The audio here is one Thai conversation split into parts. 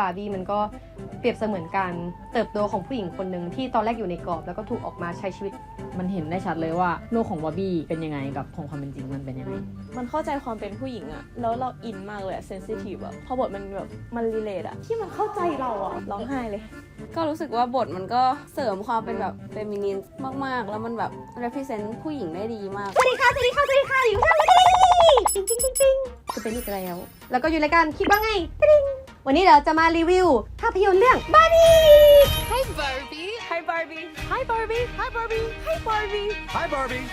บาร์บี้มันก็เปรียบเสมือนการเติบโตของผู้หญิงคนหนึ่งที่ตอนแรกอยู่ในกรอบ แล้วก็ถูกออกมาใช้ชีวิต มันเห็นได้ชัดเลยว่าโลกของบาร์บี้เป็นยังไงกับของความเป็นจริงมันเป็นยังไง มันเข้าใจความเป็นผู้หญิงอะแล้วเราอินมากเลยอะเซนซิทีฟอะพอบทมันแบบมันรีเลทอะที่มันเข้าใจเราอะร้องไห้เลย ก็รู้สึกว่าบทมันก็เสริมความเป็นแบบเฟมินินมากๆ แล้วมันแบบ represent ผู้หญิงได้ดีมากสวัสดีค่ะสวัสดีค่ะสวัสดีค่ะอยู่ข้างนี้จริงจริงจริงจริงจะเป็นอีกแล้วแล้วก็อยู่รายการคิดว่าไงติ๊ง วันนี้เราจะมารีวิวภาพยนตร์เรื่องบาร์บี้ Hi Barbie Hi Barbie Hi Barbie Hi Barbie Hi Barbie Hi, Barbie.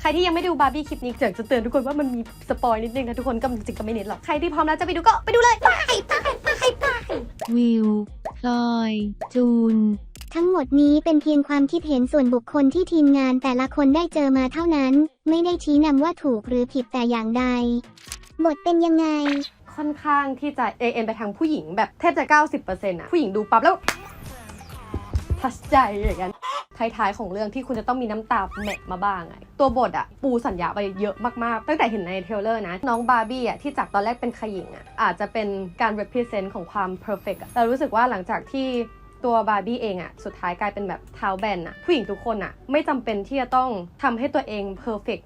ใครที่ยังไม่ดูบาร์บี้คลิปนี้อยากจะเตือนทุกคนว่ามันมีสปอยนิดนึงนะทุกคนก็จริงๆก็ไม่เน้นหรอก ใครที่พร้อมแล้วจะไปดูก็ไปดูเลยไปไปไปไปวิวพลอย จูนทั้งหมดนี้เป็นเพียงความคิดเห็นส่วนบุคคลที่ทีมงานแต่ละคนได้เจอมาเท่านั้น ไม่ได้ชี้นำว่าถูกหรือผิดแต่อย่างใด บทเป็นยังไง ค่อนข้างที่จะเอ็นไปทางผู้หญิงแบบแทบจะ 90%อะผู้หญิงดูปั๊บแล้วทัชใจอย่างนั้นท้ายๆของเรื่องที่คุณจะต้องมีน้ำตาแมะมาบ้างอะตัวบทอะปูสัญญาไปเยอะมากๆ ตั้งแต่เห็นในเทเลอร์นะ น้องบาร์บี้อะที่จากตอนแรกเป็นขยิงอะอาจจะเป็นการ represent ของความ perfect อะแต่รู้สึกว่าหลังจากที่ตัวบาร์บี้เองอะสุดท้ายกลายเป็นแบบเท้าแบนอะผู้หญิงทุกคนอะไม่จำเป็นที่จะต้องทำให้ตัวเอง perfect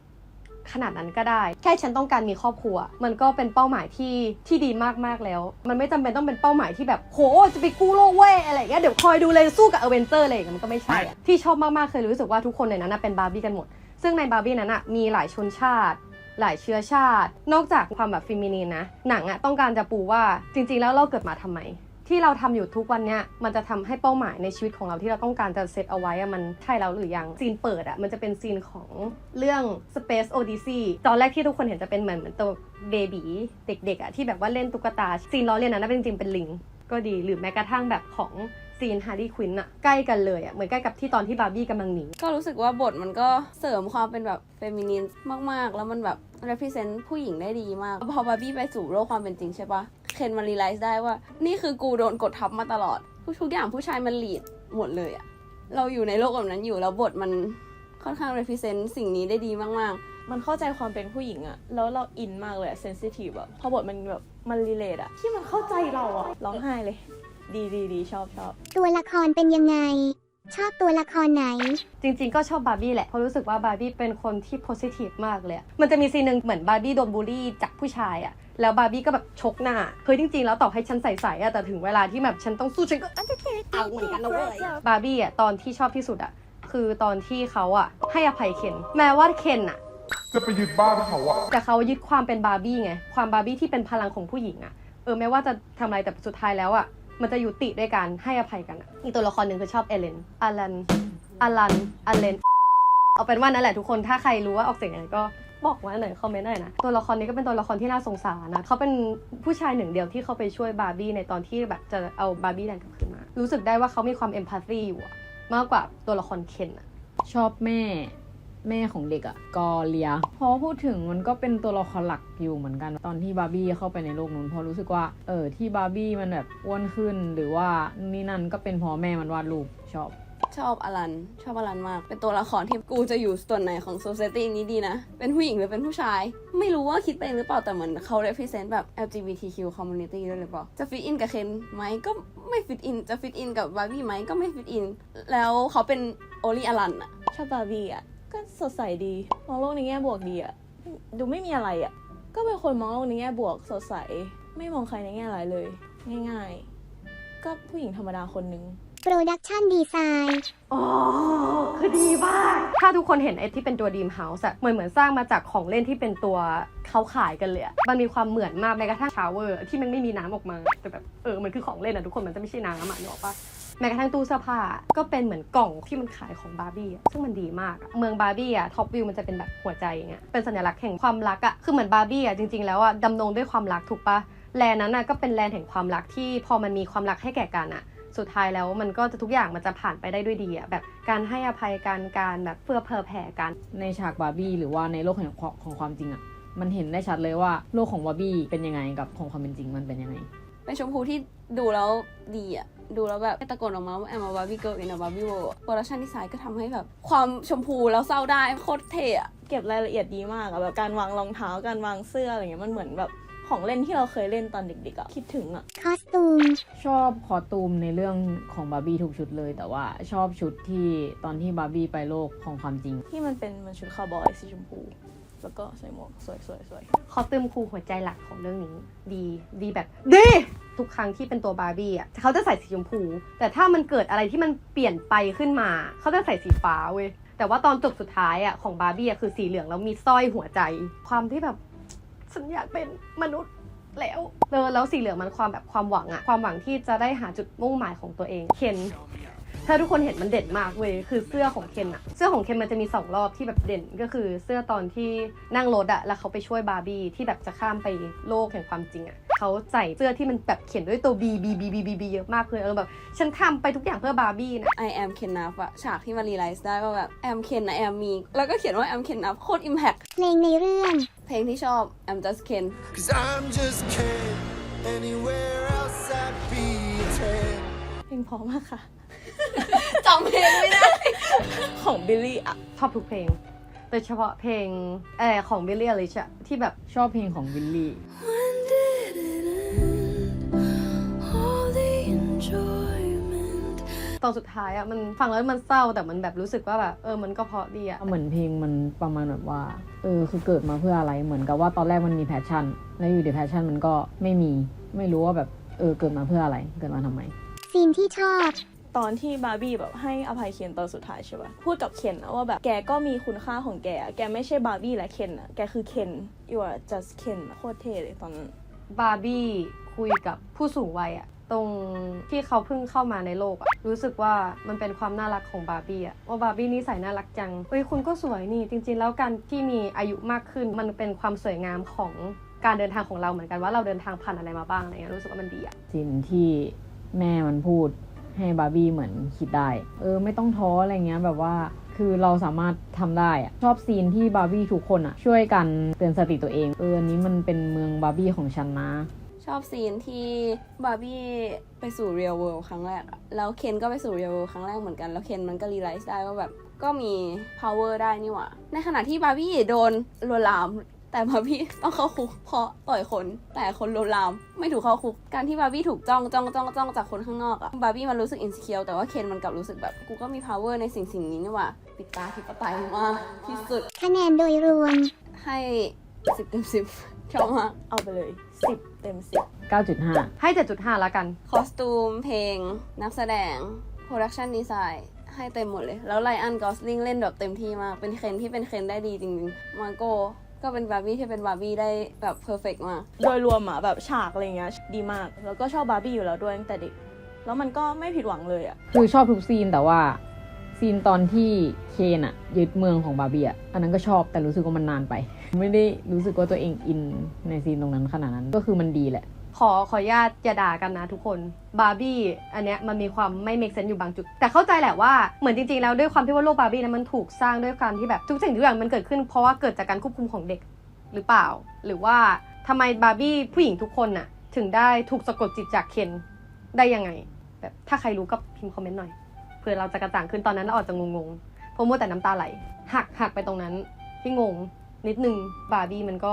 ขนาดนั้นก็ได้ แค่ฉันต้องการมีครอบครัว มันก็เป็นเป้าหมายที่ที่ดีมากๆแล้ว มันไม่จำเป็นต้องเป็นเป้าหมายที่แบบโหจะไปกู้โลกเว้ยอะไรอย่างเงี้ยเดี๋ยวคอยดูเลยสู้กับเอเวนเจอร์อะไรอย่างเงี้ยมันก็ไม่ใช่อะที่ชอบมากๆเคยรู้สึกว่าทุกคนในนั้นนะเป็นบาร์บี้กันหมด ซึ่งในบาร์บี้นั้นอะมีหลายชนชาติหลายเชื้อชาติ นอกจากความแบบฟิมินีนนะ หนังอะต้องการจะปูว่าจริงๆแล้วเราเกิดมาทำไม ที่เราทำอยู่ทุกวันเนี้ยมันจะทำให้เป้าหมายในชีวิตของเราที่เราต้องการจะเซตเอาไว้อะมันใช่แล้วหรือยังซีนเปิดอะมันจะเป็นซีนของเรื่อง Space Odyssey ตอนแรกที่ทุกคนเห็นจะเป็นเหมือนเหมือนตัวเบบีเด็กๆอะที่แบบว่าเล่นตุ๊กตาซีนล้อเลียนนั้นเป็นจริงเป็นลิงก็ดีหรือแม้กระทั่งแบบของซีนฮาร์ดี้ควินอะใกล้กันเลยอะเหมือนใกล้กับที่ตอนที่บาร์บี้กำลังหนีก็รู้สึกว่าบทมันก็เสริมความเป็นแบบเฟมินินมากๆ แล้วมันแบบ represent ผู้หญิงได้ดีมาก พอบาร์บี้ไปสู่โลกความเป็นจริงใช่ปะ เคนมันรีไลซ์ได้ว่า นี่คือกูโดนกดทับมาตลอด ทุกๆอย่างผู้ชายมันลีดหมดเลยอะเราอยู่ในโลกแบบนั้นอยู่แล้วบทมันค่อนข้าง represent สิ่งนี้ได้ดีมาก ๆ มันเข้าใจความเป็นผู้หญิงอะแล้วเราอินมากเลยอะเซนซิทีฟอะพอบทมันแบบมันรีเลทอะที่มันเข้าใจเราอะร้องไห้เลย ดีดีดีชอบชอบตัวละครเป็นยังไง ชอบตัวละครไหน จริงๆ ก็ชอบบาร์บี้แหละ เพราะรู้สึกว่าบาร์บี้เป็นคนที่โพสิทีฟมากเลยอะมันจะมีซีนหนึ่งเหมือนบาร์บี้โดนบูลลี่จากผู้ชายอะแล้วบาร์บี้ก็แบบชกหน้า เฮ้ยจริงๆ แล้วต่อให้ฉันใส่ๆอะแต่ถึงเวลาที่แบบฉันต้องสู้ฉันก็เอาเหมือนกันนะเว้ย บาร์บี้อะตอนที่ชอบที่สุดอะคือตอนที่เขาอะให้อภัยเคนแม้ว่าเคนอะจะไปยึดบ้านเขาอะแต่เขายึดความเป็นบาร์บี้ไง ความบาร์บี้ที่เป็นพลังของผู้หญิงอะเออแม้ว่าจะทำอะไรแต่สุดท้ายแล้วอะ มันจะยุติด้วยการให้อภัยกันอะอีกตัวละครหนึ่งคือชอบเอเลนอลันอลันอเลนเอาเป็นว่านั่นแหละทุกคนถ้าใครรู้ว่าออกเสียงยังไงก็บอกมาหน่อยคอมเมนต์หน่อยนะตัวละครนี้ก็เป็นตัวละครที่น่าสงสารนะเขาเป็นผู้ชายหนึ่งเดียวที่เขาไปช่วยบาร์บี้ในตอนที่แบบจะเอาบาร์บี้แลนด์กลับคืนมา รู้สึกได้ว่าเขามีความเอมพัตซีอยู่อะมากกว่าตัวละครเคนอะชอบแม่ แม่ของเด็กอะกอเลียเพราะว่าพูดถึงมันก็เป็นตัวละครหลักอยู่เหมือนกัน ตอนที่บาร์บี้เข้าไปในโลกนู้นเพราะรู้สึกว่าเออที่บาร์บี้มันแบบอ้วนขึ้นหรือว่านี่นั่นก็เป็นเพราะแม่มันวาดรูปชอบ ชอบอลัน ชอบอลันมาก เป็นตัวละครที่กูจะอยู่ส่วนไหนของ society นี้ดีนะ เป็นผู้หญิงหรือเป็นผู้ชาย ไม่รู้ว่าคิดไปเองหรือเปล่าแต่เหมือนเขา represent แบบ LGBTQ community ด้วยหรือเปล่า จะ fit in กับเคนไหมก็ไม่ fit in จะ fit in กับบาร์บี้ไหมก็ไม่ fit in แล้วเขาเป็น only อลันอะชอบบาร์บี้อะ ก็สดใสดี มองโลกในแง่บวกดีอะดูไม่มีอะไรอะก็เป็นคนมองโลกในแง่บวก สดใส ไม่มองใครในแง่ร้ายเลย ง่ายๆ ก็ผู้หญิงธรรมดาคนหนึ่งโปรดักชันดีไซน์อ๋อ คือดีมาก ถ้าทุกคนเห็นไอ้ที่เป็นตัวดีมเฮาส์อะเหมือนเหมือนสร้างมาจากของเล่นที่เป็นตัวเขาขายกันเลยอะมันมีความเหมือนมากแม้กระทั่งชาวเวอร์ที่มันไม่มีน้ำออกมา แต่แบบ เออ มันคือของเล่นอะทุกคน มันจะไม่ใช่น้ำอะนึกออกปะ แม้กระทั่งตู้เสื้อผ้าก็เป็นเหมือนกล่องที่มันขายของบาร์บี้ซึ่งมันดีมากเมืองบาร์บี้อะท็อปวิวมันจะเป็นแบบหัวใจอย่างเงี้ยเป็นสัญลักษณ์แห่งความรักอะคือเหมือนบาร์บี้อะจริงๆแล้วอะดำรงด้วยความรักถูกปะแลนนั้นอะก็เป็นแลนแห่งความรักที่พอมันมีความรักให้แก่กันอะสุดท้ายแล้วมันก็จะทุกอย่างมันจะผ่านไปได้ด้วยดีอะแบบการให้อภัยกันการแบบเพื่อเพอแผ่กันในฉากบาร์บี้หรือว่าในโลกแห่งของความจริงอะมันเห็นได้ชัดเลยว่าโลกของบาร์บี้เป็นยังไงกับของความเป็นจริงมันเป็นยังไง เป็นชมพูที่ดูแล้วดีอะดูแล้วแบบตะโกนออกมาว่าแอมมาบาร์บี้เกิร์ลอินบาร์บี้โวโปรดักชันดีไซน์ก็ทำให้แบบ ความชมพูแล้วเศร้าได้โคตรเท่อะเก็บรายละเอียดดีมากอะแบบการวางรองเท้าการวางเสื้ออะไรเงี้ยมันเหมือนแบบของเล่นที่เราเคยเล่นตอนเด็กๆอะคิดถึงอะคอสตูม ชอบคอสตูมในเรื่องของบาร์บี้ทุกชุดเลย แต่ว่าชอบชุดที่ตอนที่บาร์บี้ไปโลกของความจริง ที่มันเป็นเหมันชุดคาวบอยสีชมพู แล้วก็ใส่หมวกสวยๆสวยคอสตูมครูหัวใจหลักของเรื่องนี้ ดีดีแบบดีทุกครั้งที่เป็นตัวบาร์บี้อะเขาจะใส่สีชมพู แต่ถ้ามันเกิดอะไรที่มันเปลี่ยนไปขึ้นมา เขาจะใส่สีฟ้าเว้ยแต่ว่าตอนจบสุดท้ายอะของบาร์บี้อะคือสีเหลืองแล้วมีสร้อยหัวใจ ความที่แบบฉันอยากเป็นมนุษย์แล้วเออแล้วสีเหลืองมันความแบบความหวังอะความหวังที่จะได้หาจุดมุ่งหมายของตัวเองเคน ถ้าทุกคนเห็นมันเด่นมากเว้ยคือเสื้อของเคนอะเสื้อของเคนมันจะมีสองรอบที่แบบเด่นก็คือเสื้อตอนที่นั่งรถอะแล้วเขาไปช่วยบาร์บี้ที่แบบจะข้ามไปโลกแห่งความจริงอะเขาใส่เสื้อที่มันแบบเขียนด้วยตัว B B B B B B เยอะมากเลยเออแบบ ฉันทำไปทุกอย่างเพื่อบาร์บี้นะ I am Ken Nuff อะฉากที่มารีไลซ์ได้ว่าแบบ am Ken นะ am มีแล้วก็เขียนว่า am Ken Nuff โคตร impact เพลงในเรื่อง เพลงที่ชอบ am just Ken Cause I'm just Ken. Anywhere else I'd be a 10. ๆเพลงเพอมากค่ะ จำเพลงไม่ได้ ของบิลลี่อะชอบทุกเพลง โดยเฉพาะเพลงเออของ Billie Eilish อะที่แบบชอบเพลงของวิลลี่ When did it end? All the enjoyment. ตอนสุดท้ายอะมันฟังแล้วมันเศร้าแต่มันแบบรู้สึกว่าแบบเออมันก็เพราะดีอะเหมือนเพลงมันประมาณแบบว่าเออคือเกิดมาเพื่ออะไรเหมือนกับว่าตอนแรกมันมีแพชชั่น แล้วอยู่ดีแพชชั่นมันก็ไม่มี ไม่รู้ว่าแบบเออเกิดมาเพื่ออะไรเกิดมาทำไม ซีนที่ชอบ ตอนที่บาร์บี้แบบให้อภัยเคนตอนสุดท้ายใช่ปะพูดกับเคนอะว่าแบบแกก็มีคุณค่าของแกอะแกไม่ใช่บาร์บี้และเคนอะแกคือเคน you are just Ken อะโคตรเท่เลยตอนนั้นบาร์บี้คุยกับผู้สูงวัยอะตรงที่เขาเพิ่งเข้ามาในโลกอะรู้สึกว่ามันเป็นความน่ารักของบาร์บี้อะว่าบาร์บี้นิสัยน่ารักจังเฮ้ยคุณก็สวยนี่ จริง ๆ แล้วการที่มีอายุมากขึ้นมันเป็นความสวยงามของการเดินทางของเราเหมือนกันว่าเราเดินทางผ่านอะไรมาบ้างอะไรเงี้ยรู้สึกว่ามันดีอะสิ่งที่แม่มันพูด ให้บาร์บี้เหมือนคิดได้ เออ ไม่ต้องท้ออะไรเงี้ยแบบว่าคือเราสามารถทำได้อะชอบซีนที่บาร์บี้ทุกคนอะช่วยกันเตือนสติตัวเองเอออันนี้มันเป็นเมืองบาร์บี้ของฉันนะชอบซีนที่บาร์บี้ไปสู่ real world ครั้งแรกแล้วเคนก็ไปสู่ real world ครั้งแรกเหมือนกัน แล้วเคนมันก็รีไลซ์ได้ว่าแบบก็มี power ได้นี่หว่า ในขณะที่บาร์บี้โดนลวนลาม แต่บาร์บี้ต้องเข้าคุกเพราะต่อยคนแต่คนลวนลามไม่ถูกเข้าคุก การที่บาร์บี้ถูกจ้องจ้องจ้องจ้องจากคนข้างนอกอะบาร์บี้มันรู้สึก insecure แต่ว่าเคนมันกลับรู้สึกแบบกูก็มี power ในสิ่งสิ่งนี้นี่หว่า ปิดตาทิปไตยมากที่สุด คะแนนโดยรวม ให้สิบเต็มสิบชอบมากเอาไปเลย10เต็ม10 9.5 ให้ 7.5 แล้วกัน คอสตูม เพลง นักแสดง โปรดักชันดีไซน์ให้เต็มหมดเลย แล้วไลอันกอสลิงเล่นแบบเต็มที่มาก เป็นเคนที่เป็นเคนได้ดีจริงๆ มาโก้ ก็เป็นบาร์บี้ที่เป็นบาร์บี้ได้แบบเพอร์เฟกมาก โดยรวมอะแบบฉากอะไรเงี้ยดีมาก แล้วก็ชอบบาร์บี้อยู่แล้วด้วยตั้งแต่เด็ก แล้วมันก็ไม่ผิดหวังเลยอะคือชอบทุกซีนแต่ว่าซีนตอนที่เคนอะยึดเมืองของบาร์บี้อะอันนั้นก็ชอบแต่รู้สึกว่ามันนานไป ไม่ได้รู้สึกว่าตัวเองอินในซีนตรงนั้นขนาดนั้นก็คือมันดีแหละ ขอขออนุญาตอย่าด่ากันนะทุกคนบาร์บี้อันเนี้ยมันมีความไม่ make sense อยู่บางจุด แต่เข้าใจแหละว่าเหมือนจริงๆแล้วด้วยความที่ว่าโลกบาร์บี้นั้นมันถูกสร้างด้วยการที่แบบทุกสิ่งทุกอย่างมันเกิดขึ้นเพราะว่าเกิดจากการควบคุมของเด็กหรือเปล่า หรือว่าทำไมบาร์บี้ผู้หญิงทุกคนน่ะ ถึงได้ถูกสะกดจิตจากเคนได้ยังไง แบบถ้าใครรู้ก็พิมพ์คอมเมนต์หน่อยเผื่อเราจะกระจ่างขึ้นตอนนั้นเราอาจจะงงๆเพราะมัวแต่น้ำตาไหลหักหักไปตรงนั้นที่งงนิดนึงบาร์บี้มันก็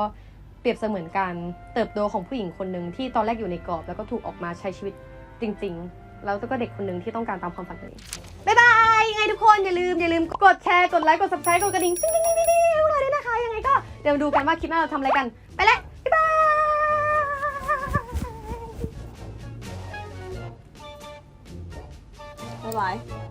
รียบเสมือนการเติบโตของผู้หญิงคนหนึ่งที่ตอนแรกอยู่ในกรอบ แล้วก็ถูกออกมาใช้ชีวิตจริง ๆ แล้วก็เด็กคนหนึ่งที่ต้องการตามความฝันตัวเองบ๊ายบายยังไงทุกคนอย่าลืมอย่าลืมกดแชร์กดไลค์กด subscribe กดกระดิ่งติ๊งติ๊งติ๊งติ๊งติ๊งให้พวกเราด้วยนะคะยังไงก็เดี๋ยวมาดูกันว่าคลิปหน้าเราทำอะไรกันไปแล้วบ๊ายบายบ๊ายบาย